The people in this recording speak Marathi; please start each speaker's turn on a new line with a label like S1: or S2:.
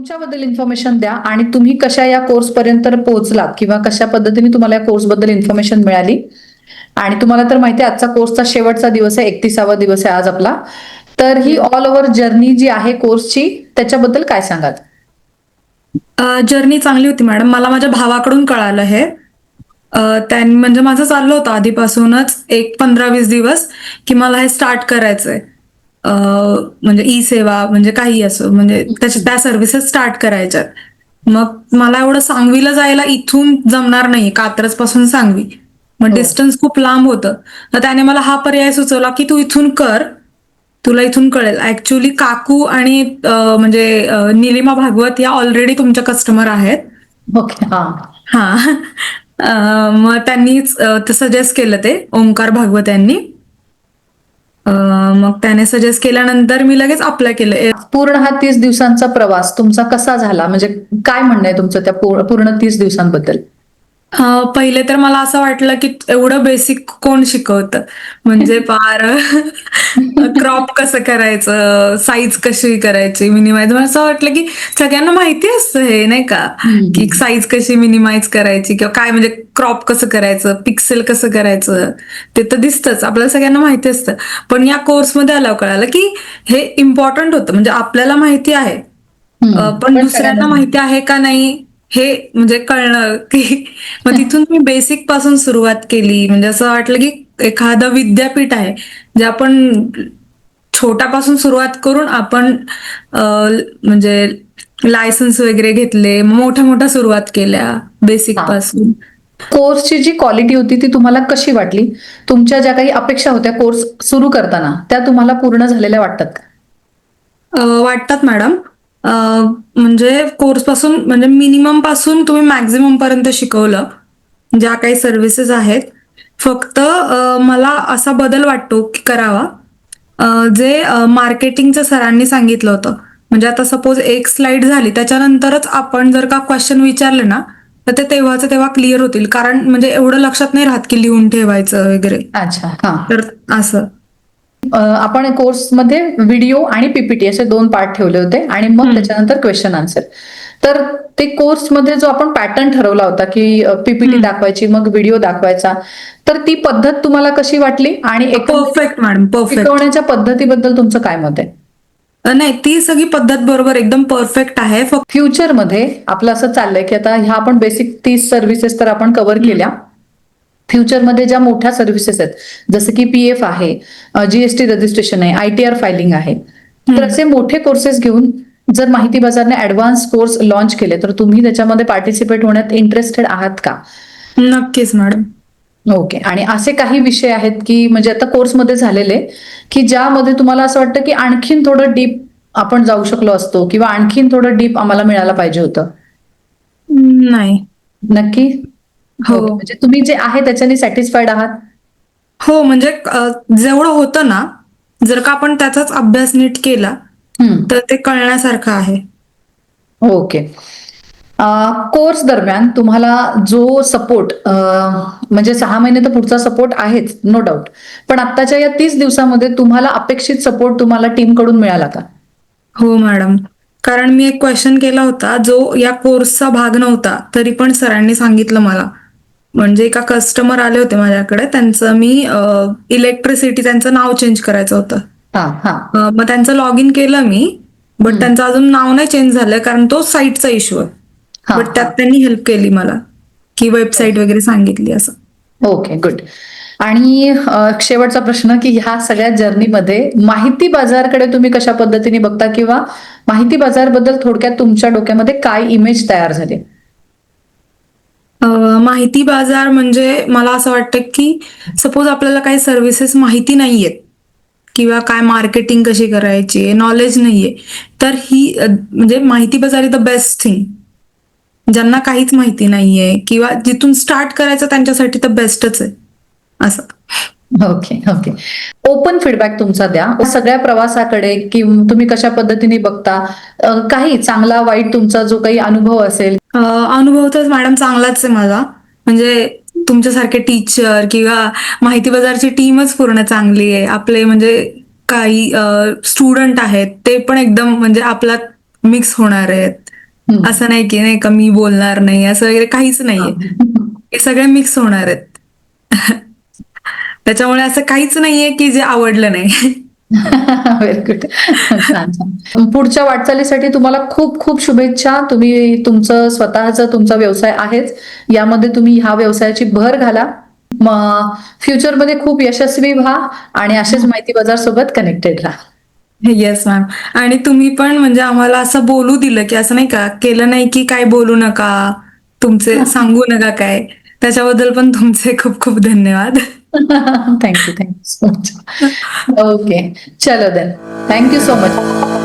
S1: तुमच्याबद्दल इन्फॉर्मेशन द्या आणि तुम्ही कशा या कोर्स पर्यंत पोहोचलात किंवा कशा पद्धतीने तुम्हाला या कोर्सबद्दल इन्फॉर्मेशन मिळाली. आणि तुम्हाला तर माहिती आहे आजचा कोर्सचा शेवटचा दिवस आहे एकतीसावा दिवस आहे आज आपला. तर ही ऑल ओव्हर जर्नी जी आहे कोर्सची त्याच्याबद्दल काय सांगाल?
S2: जर्नी चांगली होती मॅडम. मला माझ्या भावाकडून कळालं हे. त्यांनी म्हणजे माझं चाललं होतं आधीपासूनच एक पंधरा वीस दिवस की मला हे स्टार्ट करायचंय. म्हणजे ई सेवा म्हणजे काही असो म्हणजे त्याच्या त्या सर्व्हिसेस स्टार्ट करायच्यात. मग मला एवढं सांगवीला जायला इथून जमणार नाही कात्रजपासून सांगवी. मग
S1: हो.
S2: डिस्टन्स खूप लांब होतं. तर त्याने मला हा पर्याय सुचवला की तू इथून कर तुला इथून कळेल. ऍक्च्युली काकू आणि म्हणजे निलिमा भागवत या ऑलरेडी तुमच्या कस्टमर आहेत.
S1: ओके हा.
S2: हा. मग त्यांनीच सजेस्ट केलं ते ओंकार भागवत यांनी. मग त्याने सजेस्ट केल्यानंतर मी लगेच अप्लाय केलं.
S1: पूर्ण हा तीस दिवसांचा प्रवास तुमचा कसा झाला? म्हणजे काय म्हणणं आहे तुमचं त्या पूर्ण- तीस दिवसांबद्दल?
S2: पहिले तर मला असं वाटलं की एवढं बेसिक कोण शिकवतं? म्हणजे पार क्रॉप कसं करायचं? साईज कशी करायची? मिनिमाइज मला असं वाटलं की सगळ्यांना माहिती असतं हे नाही का? की साईज कशी मिनिमाइज करायची किंवा काय म्हणजे क्रॉप कसं करायचं? पिक्सेल कसं करायचं? ते तर दिसतंच. आपल्याला सगळ्यांना माहिती असतं. पण या कोर्समध्ये आल्यावर कळालं की हे इम्पॉर्टंट होतं. म्हणजे आपल्याला माहिती आहे. पण दुसऱ्यांना माहिती आहे का नाही? हे म्हणजे कळणं की मग तिथून मी बेसिकपासून सुरुवात केली. म्हणजे असं वाटलं की एखादं विद्यापीठ आहे जे आपण छोट्यापासून सुरुवात करून आपण म्हणजे लायसन्स वगैरे घेतले मोठ्या मोठ्या सुरुवात केल्या बेसिक. पासून.
S1: कोर्सची जी क्वालिटी होती ती तुम्हाला कशी वाटली? तुमच्या ज्या काही अपेक्षा होत्या कोर्स सुरू करताना त्या तुम्हाला पूर्ण झालेल्या वाटतात का?
S2: वाटतात मॅडम म्हणजे कोर्सपासून म्हणजे मिनिममपासून तुम्ही मॅक्झिमम पर्यंत शिकवलं. ज्या काही सर्व्हिसेस आहेत. फक्त मला असा बदल वाटतो की करावा. जे मार्केटिंगच्या सरांनी सांगितलं होतं. म्हणजे आता सपोज एक स्लाइड झाली त्याच्यानंतरच आपण जर का क्वेश्चन विचारले ना तर ते तेव्हाच तेव्हा क्लिअर होतील. कारण म्हणजे एवढं लक्षात नाही राहत की लिहून ठेवायचं वगैरे.
S1: अच्छा हा.
S2: तर असं.
S1: आपण कोर्समध्ये व्हिडिओ आणि पीपीटी असे दोन पार्ट ठेवले होते आणि मग त्याच्यानंतर क्वेश्चन आन्सर तर ते कोर्समध्ये जो आपण पॅटर्न ठरवला होता की पीपीटी दाखवायची मग व्हिडिओ दाखवायचा तर ती पद्धत तुम्हाला कशी वाटली? आणि एकंदरीत
S2: परफेक्ट मॅडम परफेक्ट
S1: शिकवण्याच्या पद्धतीबद्दल तुमचं काय मत आहे?
S2: नाही ती सगळी पद्धत बरोबर एकदम परफेक्ट आहे. फक्त
S1: फ्युचरमध्ये आपलं असं चाललंय की आता ह्या आपण बेसिक तीस सर्व्हिसेस तर आपण कव्हर केल्या. फ्युचरमध्ये ज्या मोठ्या सर्व्हिसेस आहेत जसं की पी एफ आहे जीएसटी रजिस्ट्रेशन आहे आय टी आर फायलिंग आहे तर असे मोठे कोर्सेस घेऊन जर माहिती बाजारने ऍडव्हान्स कोर्स लॉन्च केले तर तुम्ही त्याच्यामध्ये पार्टिसिपेट होण्यात इंटरेस्टेड आहात का?
S2: नक्कीच मॅडम
S1: ओके आणि असे काही विषय आहेत की म्हणजे आता कोर्समध्ये झालेले की ज्यामध्ये तुम्हाला असं वाटतं की आणखीन थोडं डीप आपण जाऊ शकलो असतो किंवा आणखीन थोडं डीप आम्हाला मिळायला पाहिजे होतं?
S2: नाही.
S1: नक्की?
S2: हो.
S1: ओके. म्हणजे तुम्ही जे आहे त्याच्याने सॅटिस्फाईड आहात
S2: हो म्हणजे जेवढं होतं ना जर का आपण त्याचाच अभ्यास नीट केला. तर ते कळण्यासारखं आहे
S1: ओके कोर्स दरम्यान तुम्हाला जो सपोर्ट म्हणजे सहा महिने तर पुढचा सपोर्ट आहेच नो डाऊट पण आत्ताच्या या तीस दिवसामध्ये तुम्हाला अपेक्षित सपोर्ट तुम्हाला टीमकडून मिळाला का
S2: हो मॅडम कारण मी एक क्वेश्चन केला होता जो या कोर्सचा भाग नव्हता तरी पण सरांनी सांगितलं मला म्हणजे एका कस्टमर आले होते माझ्याकडे त्यांचं मी इलेक्ट्रिसिटी त्यांचं नाव चेंज करायचं होतं.
S1: हा हा.
S2: मग त्यांचं लॉग इन केलं मी बट त्यांचं अजून नाव नाही चेंज झालं कारण तो साईटचा इश्यू आहे. बट त्यात त्यांनी हेल्प केली मला की वेबसाईट वगैरे सांगितली असं.
S1: ओके गुड आणि शेवटचा प्रश्न की ह्या सगळ्या जर्नीमध्ये माहिती बाजारकडे तुम्ही कशा पद्धतीने बघता किंवा माहिती बाजारबद्दल थोडक्यात तुमच्या डोक्यामध्ये काय इमेज तयार झाली?
S2: माहिती बाजार म्हणजे मला असं वाटतं की सपोज आपल्याला काही सर्व्हिसेस माहिती नाहीयेत किंवा काय मार्केटिंग कशी करायची नॉलेज नाहीये तर ही म्हणजे माहिती बाजार इज द बेस्ट थिंग ज्यांना काहीच माहिती नाहीये किंवा जिथून स्टार्ट करायचं त्यांच्यासाठी तर बेस्टच आहे. असं.
S1: ओके ओके ओपन फीडबॅक तुमचा द्या. सगळ्या प्रवासाकडे की तुम्ही कशा पद्धतीने बघता? काही चांगला वाईट तुमचा जो काही अनुभव असेल.
S2: अनुभव तर मॅडम चांगलाच आहे माझा. म्हणजे तुमच्यासारखे टीचर किंवा माहिती बाजारची टीमच पूर्ण चांगली आहे. आपले म्हणजे काही स्टुडंट आहेत ते पण एकदम म्हणजे आपल्यात मिक्स होणार आहेत. असं नाही की नाही का मी बोलणार नाही असं वगैरे काहीच नाहीये. हे. सगळे मिक्स होणार आहेत. त्याच्यामुळे असं काहीच नाहीये की जे आवडलं नाही.
S1: व्हेरी गुड पुढच्या वाटचालीसाठी तुम्हाला खूप खूप शुभेच्छा. तुम्ही तुमचं स्वतःचा तुमचा व्यवसाय आहेच. यामध्ये तुम्ही ह्या व्यवसायाची भर घाला. मग फ्युचरमध्ये खूप यशस्वी व्हा आणि असेच माहिती बाजार सोबत कनेक्टेड राहा.
S2: येस मॅम आणि तुम्ही पण म्हणजे आम्हाला असं बोलू दिलं की असं नाही का केलं नाही की काय बोलू नका. तुमचे सांगू नका काय. त्याच्याबद्दल पण तुमचे खूप खूप धन्यवाद.
S1: thank you thank you so much. Okay chalo then. Thank you so much.